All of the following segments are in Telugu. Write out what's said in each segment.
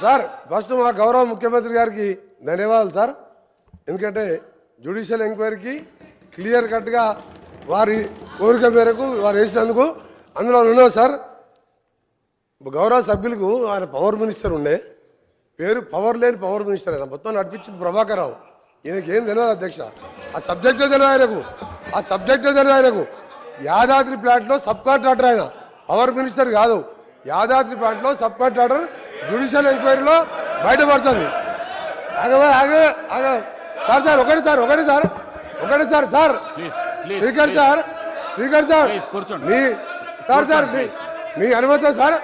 సార్ ఫస్ట్ మా గౌరవ ముఖ్యమంత్రి గారికి ధన్యవాదాలు సార్. ఎందుకంటే జ్యుడిషియల్ ఎంక్వైరీకి క్లియర్ కట్గా వారి కోరిక మేరకు వారు వేసినందుకు అందులో ఉన్నాం సార్. గౌరవ సభ్యులకు ఆయన పవర్ మినిస్టర్ ఉండే. పేరు పవర్ లేని పవర్ మినిస్టర్ ఆయన. మొత్తం నడిపించింది ప్రభాకర్ రావు ఈయనకి ఏం తెలియదు అధ్యక్ష. ఆ సబ్జెక్టే తెలియదు ఆయనకు. ఆ సబ్జెక్టే తెలియదు ఆయనకు. యాదాద్రి ప్లాంట్లో సబ్ కాంట్రాక్టర్ ఆయన. పవర్ మినిస్టర్ కాదు. యాదాద్రి ప్లాంట్లో సబ్ కాంట్రాక్టర్ జ్యుడిషియల్ ఎంక్వైరీలో బయటపడుతుంది. ఆగ సార్ సార్ ఒకటి సార్ ఒకటి సార్ ఒకటి sir sir. Speaker sir speaker sir. మీ సార్ సార్ మీ మీ అనుమతి సార్.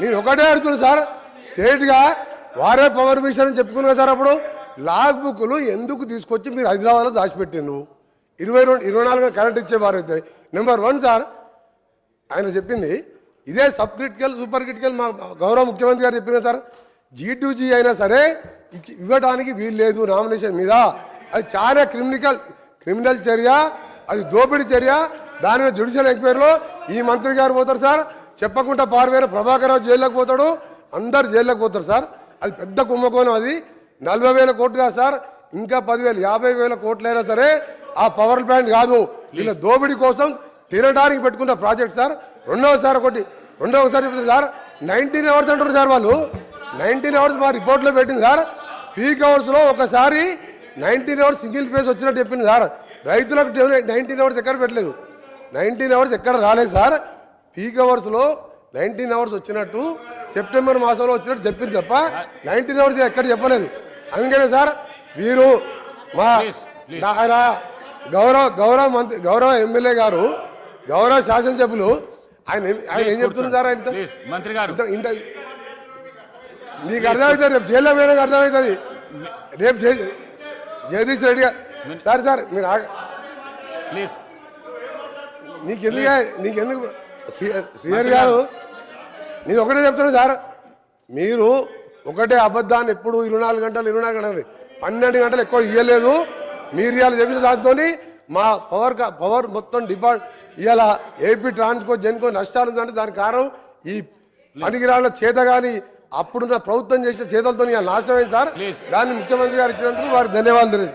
నేను ఒకటే అడుగుతున్నా సార్. స్టేట్గా వారే పవర్ మిషన్ అని చెప్పుకున్నా సార్ అప్పుడు. లాగ్ బుక్లు ఎందుకు తీసుకొచ్చి మీరు హైదరాబాద్లో దాచిపెట్టిండు ఇరవై రెండు ఇరవై నాలుగు కరెంట్ ఇచ్చేవారు అయితే నెంబర్ వన్ సార్ ఆయన చెప్పింది ఇదే సబ్ క్రిటికల్ సూపర్ క్రిటికల్ మా గౌరవ ముఖ్యమంత్రి గారు చెప్పిన సార్ జీ టు జీ అయినా సరే ఇచ్చి ఇవ్వడానికి వీలు లేదు నామినేషన్ మీద. అది చాలా క్రిమినల్ క్రిమినల్ చర్య అది దోపిడీ చర్య. దాని మీద జ్యుడిషియల్ ఎంక్వైరీలో ఈ మంత్రి గారు పోతారు సార్. చెప్పకుండా పారిపోయిన ప్రభాకర్ రావు జైల్లోకి పోతాడు. అందరు జైల్లోకి పోతారు సార్. అది పెద్ద కుంభకోణం అది. నలభై వేల కోట్లు కాదు సార్. ఇంకా పదివేలు యాభై వేల కోట్లైనా సరే ఆ పవర్ ప్లాంట్ కాదు. వీళ్ళ దోపిడీ కోసం తినడానికి పెట్టుకున్న ప్రాజెక్ట్ సార్. రెండవసారి ఒకటి రెండవసారి సార్ నైన్టీన్ అవర్స్ అంటారు సార్ వాళ్ళు. నైన్టీన్ అవర్స్ మా రిపోర్ట్లో పెట్టింది సార్. పీక్ అవర్స్లో ఒకసారి నైన్టీన్ అవర్స్ సింగిల్ ఫేస్ వచ్చినట్టు చెప్పింది సార్. రైతులకు నైన్టీన్ అవర్స్ ఎక్కడ పెట్టలేదు. నైన్టీన్ అవర్స్ ఎక్కడ రాలేదు సార్. పీక్ అవర్స్లో నైన్టీన్ అవర్స్ వచ్చినట్టు సెప్టెంబర్ మాసంలో వచ్చినట్టు చెప్పింది తప్ప నైన్టీన్ అవర్స్ ఎక్కడ చెప్పలేదు. అందుకనే సార్ వీరు మా ఆయన గౌరవ గౌరవ మంత్రి గౌరవ ఎమ్మెల్యే గారు గౌరవ శాసనసభ్యులు ఆయన ఆయన ఏం చెప్తున్నారు సార్ ఆయన మంత్రి గారు. ఇంత నీకు అర్థమవుతుంది రేపు జైల్లో పోయినాక అర్థమవుతుంది రేపు జగదీష్ రెడ్డి గారు సార్ సార్ మీరు ఆగ ప్లీజ్. నీకెందుకు నీకెందుకు శ్రీ- శ్రీహరి గారు? నేను ఒకటే చెప్తున్నా సార్. మీరు ఒకటే అబద్ధాన్ని ఎప్పుడు ఇరవై నాలుగు గంటలు ఇరవై నాలుగు గంటలు పన్నెండు గంటలు ఎక్కువ ఇవ్వలేదు మీరు ఇవాళ చెప్పిన దాంతో మా పవర్ పవర్ మొత్తం డిపార్ట్ ఇవాళ ఏపీ ట్రాన్స్కో జెన్కో నష్టాలు ఉందంటే దానికి కారణం ఈ పనికిరాళ్ళ చేత కానీ అప్పుడున్న ప్రభుత్వం చేసిన చేతలతో ఇవాళ నాశనం అయింది సార్. దాన్ని ముఖ్యమంత్రి గారు ఇచ్చినందుకు వారికి ధన్యవాదాలు